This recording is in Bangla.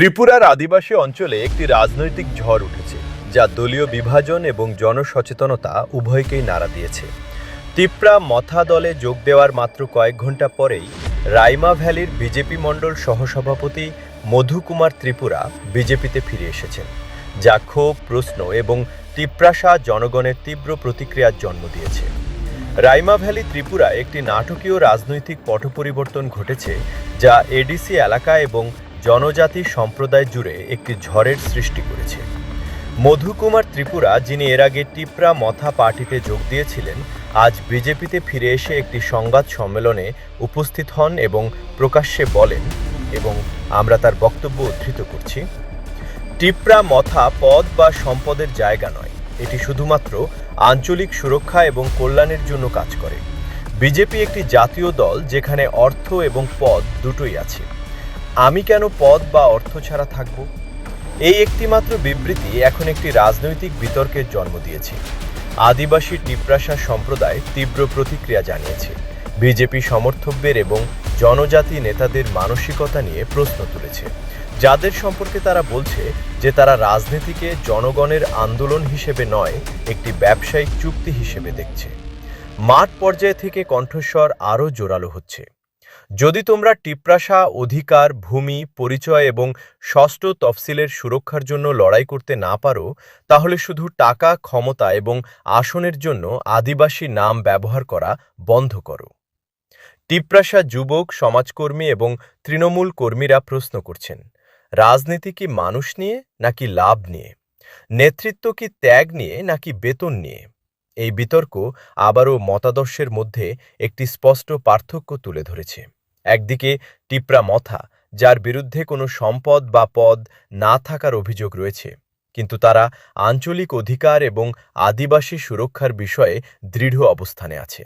ত্রিপুরার আদিবাসী অঞ্চলে একটি রাজনৈতিক ঝড় উঠেছে, যা দলীয় বিভাজন এবং জনসচেতনতা উভয়কেই নাড়া দিয়েছে। তিপ্রা মথা দলে যোগ দেওয়ার মাত্র কয়েক ঘণ্টা পরেই রাইমা ভ্যালির বিজেপি মণ্ডল সহসভাপতি মধু কুমার ত্রিপুরা বিজেপিতে ফিরে এসেছেন, যা ক্ষোভ, প্রশ্ন এবং তিপ্রাসা জনগণের তীব্র প্রতিক্রিয়ার জন্ম দিয়েছে। রাইমা ভ্যালি ত্রিপুরা একটি নাটকীয় রাজনৈতিক পট পরিবর্তন ঘটেছে, যা এডিসি এলাকা এবং জনজাতি সম্প্রদায় জুড়ে একটি ঝড়ের সৃষ্টি করেছে। মধুকুমার ত্রিপুরা, যিনি এর আগে টিপরা মথা পার্টিতে যোগ দিয়েছিলেন, আজ বিজেপিতে ফিরে এসে একটি সংবাদ সম্মেলনে উপস্থিত হন এবং প্রকাশ্যে বলেন, এবং আমরা তার বক্তব্য উদ্ধৃত করছি, টিপরা মথা পদ বা সম্পদের জায়গা নয়। এটি শুধুমাত্র আঞ্চলিক সুরক্ষা এবং কল্যাণের জন্য কাজ করে। বিজেপি একটি জাতীয় দল যেখানে অর্থ এবং পদ দুটোই আছে। আমি কেন পদ বা অর্থ ছাড়া থাকব? এই একটিমাত্র বিবৃতি এখন একটি রাজনৈতিক বিতর্কের জন্ম দিয়েছে। আদিবাসী টিপ্রাসা সম্প্রদায় তীব্র প্রতিক্রিয়া জানিয়েছে। বিজেপি সমর্থকদের এবং জনজাতি নেতাদের মানসিকতা নিয়ে প্রশ্ন তুলেছে। যাদের সম্পর্কে তারা বলছে যে তারা রাজনীতিকে জনগণের আন্দোলন হিসেবে নয়, একটি ব্যবসায়িক চুক্তি হিসেবে দেখছে। মাঠ পর্যায় থেকে কণ্ঠস্বর আরও জোরালো হচ্ছে। যদি তোমরা টিপ্রাসা অধিকার, ভূমি, পরিচয় এবং ষষ্ঠ তফসিলের সুরক্ষার জন্য লড়াই করতে না পারো, তাহলে শুধু টাকা, ক্ষমতা এবং আসনের জন্য আদিবাসী নাম ব্যবহার করা বন্ধ করো। টিপ্রাসা যুবক, সমাজকর্মী এবং তৃণমূল কর্মীরা প্রশ্ন করছেন, রাজনীতি কি মানুষ নিয়ে নাকি লাভ নিয়ে? নেতৃত্ব কি ত্যাগ নিয়ে নাকি বেতন নিয়ে? এই বিতর্ক আবারও মতাদর্শের মধ্যে একটি স্পষ্ট পার্থক্য তুলে ধরেছে। একদিকে টিপরা মথা, যার বিরুদ্ধে কোনো সম্পদ বা পদ না থাকার অভিযোগ রয়েছে, কিন্তু তারা আঞ্চলিক অধিকার এবং আদিবাসী সুরক্ষার বিষয়ে দৃঢ় অবস্থানে আছে।